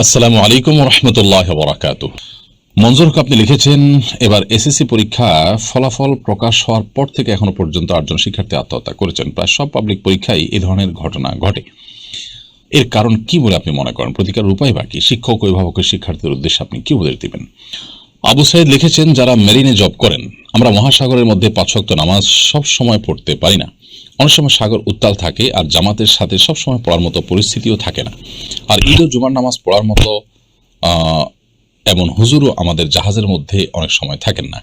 আসসালামু আলাইকুম রহমতুল্লাহ বরাকাত। মঞ্জুর আপনি লিখেছেন, এবার এসএসসি পরীক্ষা ফলাফল প্রকাশ হওয়ার পর থেকে এখনও পর্যন্ত আটজন শিক্ষার্থী আত্মহত্যা করেছেন। প্রায় সব পাবলিক পরীক্ষায় এই ধরনের ঘটনা ঘটে। এর কারণ কি বলে আপনি মনে করেন? প্রতিকার উপায় বাকি শিক্ষক অভিভাবকের শিক্ষার্থীদের উদ্দেশ্যে আপনি কি উপদেশ দিবেন? আবু সাইদ লিখেছেন, যারা মেরিনে জব করেন, আমরা মহাসাগরের মধ্যে পাঁচশক্ত নামাজ সব সময় পড়তে পারি না। অনেক সময় সাগর উত্তাল থাকে আর জামাতের সাথে সব সময় পড়ার মতো পরিস্থিতিও থাকে না। আর ঈদ ও জুমার নামাজ পড়ার মতো এমন হুজুরও আমাদের জাহাজের মধ্যে অনেক সময় থাকেন না।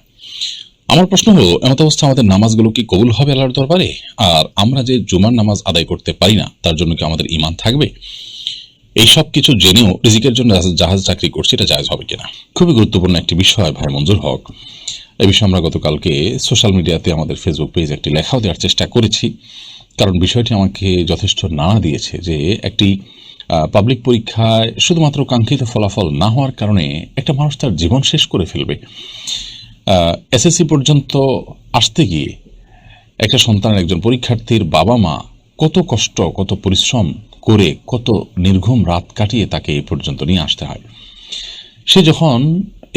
আমার প্রশ্ন হলো, এমত অবস্থা আমাদের নামাজগুলো কি কবুল হবে আল্লাহর দরবারে? আর আমরা যে জুমার নামাজ আদায় করতে পারি না, তার জন্য কি আমাদের ইমান থাকবে? এই সব কিছু জেনেও রিজিকের জন্য জাহাজ চাকরি করছি, এটা জায়জ হবে কিনা? খুবই গুরুত্বপূর্ণ একটি বিষয়, ভাই মঞ্জুর হক। এই বিষয়ে আমরা গতকালকে সোশ্যাল মিডিয়াতে আমাদের ফেসবুক পেজে একটি লেখাও দেওয়ার চেষ্টা করেছি। কারণ বিষয়টি আমাকে যথেষ্ট নাড়া দিয়েছে যে একটি পাবলিক পরীক্ষায় শুধুমাত্র কাঙ্ক্ষিত ফলাফল না হওয়ার কারণে একটা মানুষ তার জীবন শেষ করে ফেলবে। এসএসসি পর্যন্ত আসতে গিয়ে একটা সন্তানের একজন পরীক্ষার্থীর বাবা মা কত কষ্ট, কত পরিশ্রম করে, কত নির্ঘুম রাত কাটিয়ে তাকে এই পর্যন্ত নিয়ে আসতে হয়। সে যখন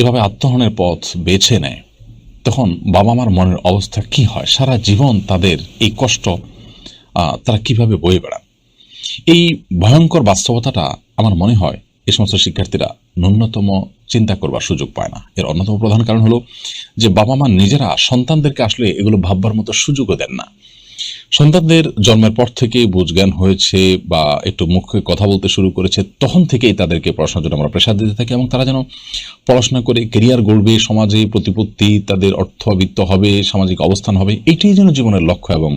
এভাবে আত্মহনের পথ বেছে নেয় তখন বাবা মার মনের অবস্থা কি হয়? সারা জীবন তাদের এই কষ্ট তারা কীভাবে বয়ে বেড়ান এই ভয়ঙ্কর বাস্তবতাটা আমার মনে হয় এ সমস্ত শিক্ষার্থীরা ন্যূনতম চিন্তা করবার সুযোগ পায় না। এর অন্যতম প্রধান কারণ হলো যে বাবা মা নিজেরা সন্তানদেরকে আসলে এগুলো ভাববার মতো সুযোগও দেন না। সন্তানদের জন্মের পর থেকে বুঝজ্ঞান হয়েছে বা একটু মুখে কথা বলতে শুরু করেছে, তখন থেকেই তাদেরকে পড়াশোনার জন্য আমরা প্রেশার দিতে থাকি এবং তারা যেন পড়াশোনা করে কেরিয়ার গড়বে, সমাজে প্রতিপত্তি, তাদের অর্থবিত্ত হবে, সামাজিক অবস্থান হবে এটাই যেন জীবনের লক্ষ্য এবং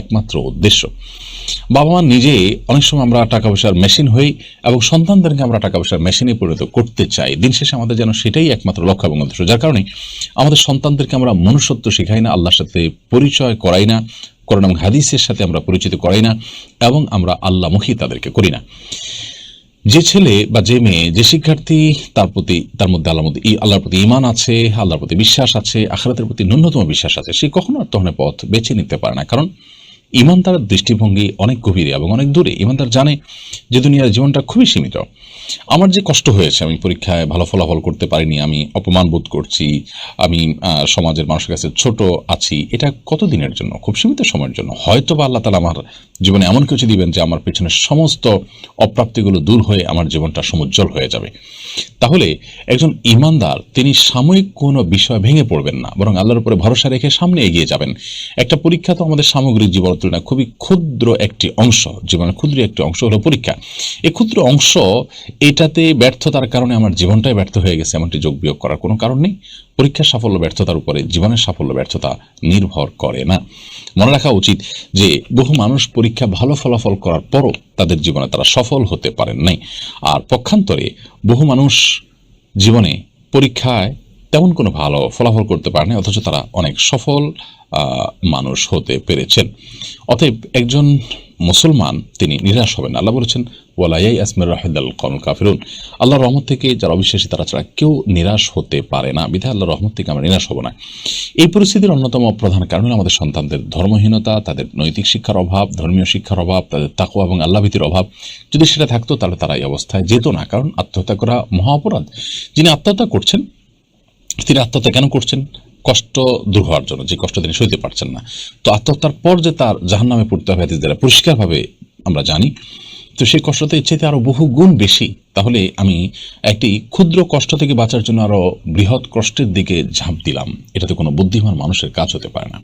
একমাত্র উদ্দেশ্য। বাবা মা নিজে অনেক সময় আমরা টাকা পয়সার মেশিন হই এবং সন্তানদেরকে আমরা টাকা পয়সার মেশিনে পরিণত করতে চাই। দিন শেষে আমাদের যেন সেটাই একমাত্র লক্ষ্য এবং উদ্দেশ্য, যার কারণে আমাদের সন্তানদেরকে আমরা মনুষ্যত্ব শেখাই না, আল্লাহর সাথে পরিচয় করাই না কোরআন এবং হাদিসের সাথে আমরা পরিচিত করাই না এবং আমরা আল্লাহমুখী তাদেরকে করি না। যে ছেলে বা যে মেয়ে, যে শিক্ষার্থী, তার প্রতি, তার মধ্যে আল্লাহ মধ্যে আল্লাহর প্রতি ইমান আছে, আল্লাহর প্রতি বিশ্বাস আছে, আখরাতের প্রতি ন্যূনতম বিশ্বাস আছে, সে কখনো আর আত্মহনের পথ বেছে নিতে পারে না। কারণ ইমান তার দৃষ্টিভঙ্গি অনেক গভীরে এবং অনেক দূরে। ইমানদার জানে যে দুনিয়ার জীবনটা খুবই সীমিত। আমার যে কষ্ট হয়েছে, আমি পরীক্ষায় ভালো ফলাফল করতে পারিনি, আমি অপমান বোধ করছি, আমি সমাজের মানুষের কাছে ছোট আছি, এটা কতদিনের জন্য? খুব সীমিত সময়ের জন্য। হয়তো বা আল্লাহ তালা আমার জীবনে এমন কিছু দিবেন যে আমার পেছনের সমস্ত অপ্রাপ্তিগুলো দূর হয়ে আমার জীবনটা সমুজ্জ্বল হয়ে যাবে। তাহলে একজন ইমানদার, তিনি সাময়িক কোনো বিষয় ভেঙে পড়বেন না, বরং আল্লাহর উপরে ভরসা রেখে সামনে এগিয়ে যাবেন। একটা পরীক্ষা তো আমাদের সামগ্রিক জীবনের তুলনায় খুবই ক্ষুদ্র একটি অংশ, জীবনের ক্ষুদ্র একটি অংশ হলো পরীক্ষা। এই ক্ষুদ্র অংশ, এটাতে ব্যর্থতার কারণে আমার জীবনটাই ব্যর্থ হয়ে গেছে, এমনটি যোগ বিয়োগ করার কোনো কারণ নেই। পরীক্ষার সাফল্য, ব্যর্থতার উপরে জীবনের সাফল্য, ব্যর্থতা নির্ভর করে না। মনে রাখা উচিত যে, বহু মানুষ পরীক্ষা ভালো ফলাফল করার পরও তাদের জীবনে তারা সফল হতে পারেন নাই। আর পক্ষান্তরে বহু মানুষ জীবনে পরীক্ষায় তেমন কোনো ভালো ফলাফল করতে পারেনি, অথচ তারা অনেক সফল মানুষ হতে পেরেছেন। অতএব একজন মুসলমান, তিনি নিরাশ হবেন। আল্লাহ বলেছেন ওয়ালাই আসমের রাহেদাল কম কাফিরুন। আল্লাহর রহমত থেকে যারা অবিশ্বাসী, তারা ছাড়া কেউ নিরাশ হতে পারে না। বিধায় আল্লাহর রহমত থেকে আমরা নিরাশ হব না। এই পরিস্থিতির অন্যতম প্রধান কারণ হলো আমাদের সন্তানদের ধর্মহীনতা, তাদের নৈতিক শিক্ষার অভাব, ধর্মীয় শিক্ষার অভাব, তাদের তাকুয়া এবং আল্লাভীতির অভাব। যদি সেটা থাকতো, তাহলে তারা এই অবস্থায় যেত না। কারণ আত্মহত্যা করা মহা অপরাধ। যিনি আত্মহত্যা করছেন, তিনি আত্মহত্যা কেন করছেন? কষ্ট দূর হওয়ার জন্য, যে কষ্ট তিনি সইতে পারছেন না। তো আত্মহত্যার পর যে তার জাহান নামে পড়তে হবে হাদিস দ্বারা পরিষ্কারভাবে আমরা জানি, তো সেই কষ্টতে ইচ্ছেতে আরও বহু গুণ বেশি। তাহলে আমি একটি ক্ষুদ্র কষ্ট থেকে বাঁচার জন্য আরও বৃহৎ কষ্টের দিকে ঝাঁপ দিলাম। এটাতে কোনো বুদ্ধিমান মানুষের কাজ হতে পারে না।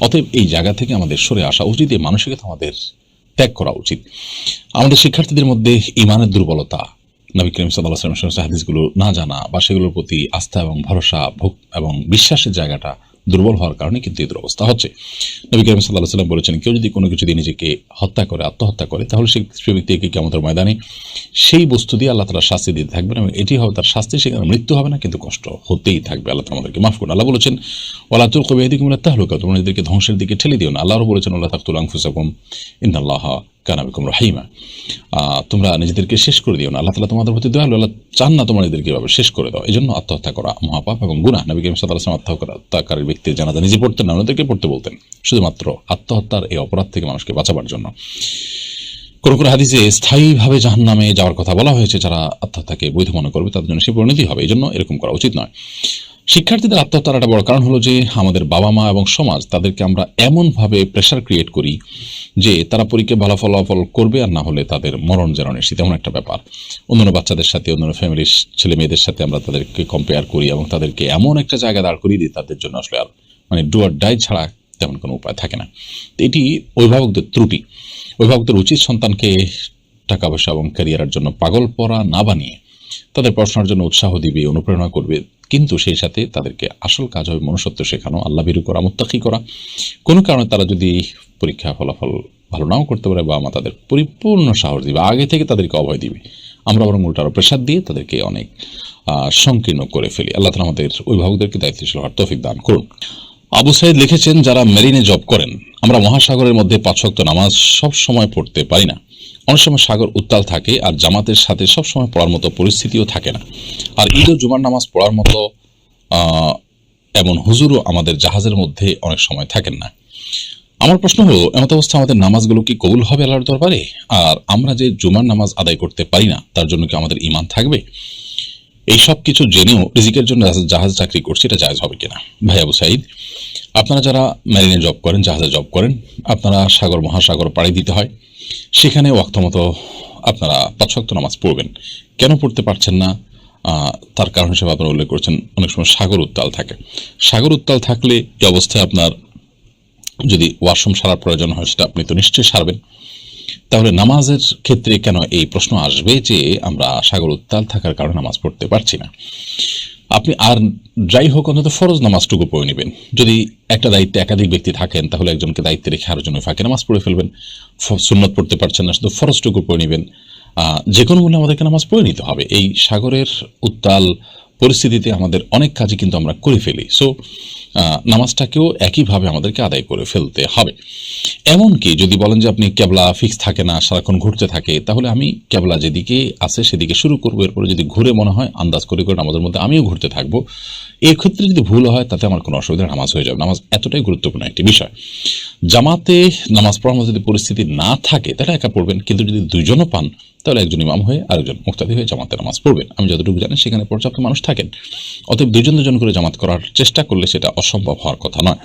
অতএব এই জায়গা থেকে আমাদের সরে আসা উচিত, এই মানসিকতা আমাদের ত্যাগ করা উচিত। আমাদের শিক্ষার্থীদের মধ্যে ইমানের দুর্বলতা নবী করিম সাল্লাহ সমস্ত হাদিসগুলো না জানা বা সেগুলোর প্রতি আস্থা এবং ভরসা, ভোগ এবং বিশ্বাসের জায়গাটা দুর্বল হওয়ার কারণে কিন্তু এই দুরবস্থা হচ্ছে। নবী করিম সাল্লাহ সাল্লাম বলেছেন, কেউ যদি কোনো কিছু দিয়ে নিজেকে হত্যা করে, আত্মহত্যা করে, তাহলে সেই ব্যক্তিকে কেমন ময়দানে সেই বস্তু দিয়ে আল্লাহ তালা শাস্তি দিতে থাকবেন এবং এটি হবে তার শাস্তি সেখানে মৃত্যু হবে না, কিন্তু কষ্ট হতেই থাকবে। আল্লাহ আমাদেরকে মাফ করুন। আল্লাহ বলেছেন ওলা তুল কবি এদিকে তাহলুকা তোমরা নিজেদেরকে ধ্বংসের দিকে ঠেলে দিও না। আল্লাহরও বলেছেন আল্লাহ তাকুল আংফুসাকুম ইন্দাল্লাহ কানাবিকুম রাহিমা। তোমরা নিজেদেরকে শেষ করে দিও না। আল্লাহ তালা তোমাদের প্রতি দয়ালু। আল্লাহ চান না তোমরা নিজেদেরকে এভাবে শেষ করে দাও। এই জন্য আত্মহত্যা করা মহাপাপ এবং গুণা নবী করিম সাল্লাহ আসলাম আত্মহত্যাকারী ব্যক্তির জানাজা নিজে পড়তেন না ওনাদেরকে পড়তে বলতেন। শুধুমাত্র আত্মহত্যার এই অপরাধ থেকে মানুষকে বাঁচাবার জন্য। কোনো কোনো হাদিসে স্থায়ীভাবে জাহান নামে যাওয়ার কথা বলা হয়েছে, যারা আত্মহত্যাকে বৈধ মনে করবে, তাদের জন্য সে পরিণতি হবে। এই জন্য এরকম করা উচিত নয়। শিক্ষার্থীদের আত্মহত্যার একটা বড় কারণ হলো যে আমাদের বাবা মা এবং সমাজ তাদেরকে আমরা এমনভাবে প্রেশার ক্রিয়েট করি যে তারা পরীক্ষায় ভালো ফলাফল করবে আর না হলে তাদের মরণ যেন নিশ্চিত। এমন একটা ব্যাপার। অন্যান্য বাচ্চাদের সাথে, অন্যান্য ফ্যামিলির ছেলে মেয়েদের সাথে আমরা তাদেরকে কম্পেয়ার করি এবং তাদেরকে এমন একটা জায়গা দাঁড় করিয়ে দিই তাদের জন্য আসলে আর মানে ডুয়ার ডাই ছাড়া তেমন কোনো উপায় থাকে না। তো এটি অভিভাবকদের ত্রুটি। অভিভাবকদের উচিত সন্তানকে টাকা পয়সা এবং ক্যারিয়ারের জন্য পাগল পড়া না বানিয়ে তাদের পড়াশোনার জন্য উৎসাহ দিবে, অনুপ্রেরণা করবে কিন্তু সেই সাথে তাদেরকে আসল কাজ হবে মনুষ্যত্ব শেখানো, আল্লাহ বিরু করা, মোত্তাকি করা। কোনো কারণে তারা যদি পরীক্ষা ফলাফল ভালো নাও করতে পারে, বা মা তাদের পরিপূর্ণ সাহস দিবে, আগে থেকে তাদেরকে অভয় দিবে। আমরা বরং উল্টা আরও প্রেশার দিয়ে তাদেরকে অনেক সংকীর্ণ করে ফেলি। আল্লাহ তালা আমাদের অভিভাবকদেরকে দায়িত্বশীল হওয়ার তৌফিক দান করুন। আবু সাইদ লিখেছেন, যারা মেরিনে জব করেন, আমরা মহাসাগরের মধ্যে পাঁচ ওয়াক্ত নামাজ সব সময় পড়তে পারি না। অনেক সময় সাগর উত্তাল থাকে আর জামাতের সাথে সব সময় পড়ার মতো পরিস্থিতিও থাকে না। আর ঈদ ও জুমার নামাজ পড়ার মতো এমন হুজুরও আমাদের জাহাজের মধ্যে অনেক সময় থাকেন না। আমার প্রশ্ন হলো, এমত অবস্থা আমাদের নামাজগুলো কি কবুল হবে আল্লাহর দরবারে? আর আমরা যে জুমার নামাজ আদায় করতে পারি না, তার জন্য কি আমাদের ইমান থাকবে? এই সব কিছু জেনেও রিজিকের জন্য জাহাজ- জাহাজ চাকরি করছি, এটা জায়জ হবে কিনা? ভাই আবু সাইদ, আপনারা যারা ম্যারিনে জব করেন, জাহাজে জব করেন, আপনারা সাগর মহাসাগর পাড়ি দিতে হয়। সেখানে ওয়াক্ত মতো আপনারা পাঁচ ওয়াক্ত নামাজ পড়বেন। কেন পড়তে পারছেন না? তার কারণ হিসেবে আপনারা উল্লেখ করছেন, অনেক সময় সাগর উত্তাল থাকে। সাগর উত্তাল থাকলে এই অবস্থায় আপনার যদি ওয়াশরুম সারার প্রয়োজন হয়, সেটা আপনি তো নিশ্চয়ই সারবেন। তাহলে নামাজের ক্ষেত্রে কেন এই প্রশ্ন আসবে যে আমরা সাগর উত্তাল থাকার কারণে নামাজ পড়তে পারছি না? আপনি আর যাই হোক, অন্তত ফরজ নামাজটুকু পড়ে নেবেন। যদি একটা দায়িত্বে একাধিক ব্যক্তি থাকেন, তাহলে একজনকে দায়িত্বে রেখে আরেকজনের ফাঁকে নামাজ পড়ে ফেলবেন। সুন্নত পড়তে পারছেন না, শুধু ফরজটুকু পড়ে নেবেন। যে কোনো মূল্যে আমাদেরকে নামাজ পড়ে নিতে হবে। এই সাগরের উত্তাল পরিস্থিতিতে আমাদের অনেক কাজই কিন্তু আমরা করে ফেলি। সো নামাজটাকেও একইভাবে আমাদেরকে আদায় করে ফেলতে হবে। এমনকি যদি বলেন যে আপনি ক্যাবলা ফিক্স থাকে না, সারাক্ষণ ঘুরতে থাকে, তাহলে আমি ক্যাবলা যেদিকে আছে সেদিকে শুরু করব। এরপরে যদি ঘুরে মনে হয়, আন্দাজ করে করে নামাজের মধ্যে আমিও ঘুরতে থাকব। এই ক্ষেত্রে যদি ভুল হয়, তাতে আমার কোনো অসুবিধা নামাজ হয়ে যাবে। নামাজ এতটাই গুরুত্বপূর্ণ একটি বিষয়। জামাতে নামাজ পড়ার মতো যদি পরিস্থিতি না থাকে, তাহলে একা পড়বেন। কিন্তু যদি দুজনও পান, তাহলে একজন ইমাম হয়ে আরেকজন মুক্তাদি হয়ে জামাতে নামাজ পড়বেন। আমি যতটুকু জানি, সেখানে পর্যাপ্ত মানুষ থাকেন। অতএব দুজন দুজন করে জামাত করার চেষ্টা করলে সেটা অসম্ভব হওয়ার কথা নয়।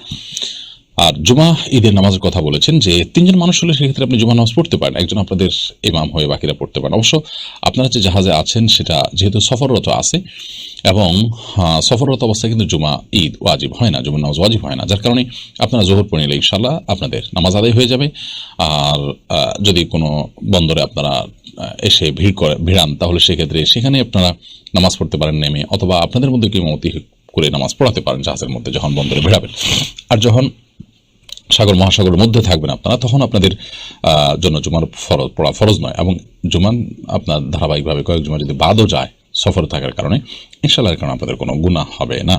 আর জুমা ঈদের নামাজের কথা বলেছেন যে তিনজন মানুষ হলে সেক্ষেত্রে আপনি জুমা নামাজ পড়তে পারেন, একজন আপনাদের ইমাম হয়ে বাকিরা পড়তে পারেন। অবশ্য আপনারা যে জাহাজে আছেন সেটা যেহেতু সফররত আছে এবং সফররত অবস্থায় কিন্তু জুমা, ঈদ ওয়াজিব হয় না, জুমার নামাজ ওয়াজিব হয় না। যার কারণে আপনারা জোহর পড়ে নিলে ইনশাল্লাহ আপনাদের নামাজ আদায় হয়ে যাবে। আর যদি কোনো বন্দরে আপনারা এসে ভিড় করে, ভিড়ান, তাহলে সেক্ষেত্রে সেখানে আপনারা নামাজ পড়তে পারেন নেমে, অথবা আপনাদের মধ্যে কেউ মতি করে নামাজ পড়াতে পারেন জাহাজের মধ্যে যখন বন্দরে ভিড়াবেন। আর যখন সাগর, মহাসাগরের মধ্যে থাকবেন আপনারা, তখন আপনাদের জন্য জুমার ফরজ, পড়া ফরজ নয়। এবং জুমান আপনার ধারাবাহিকভাবে কয়েক জুমা যদি বাদও যায় সফরে থাকার কারণে ইনশাল্লাহ কারণে আপনাদের কোনো গুণা হবে না।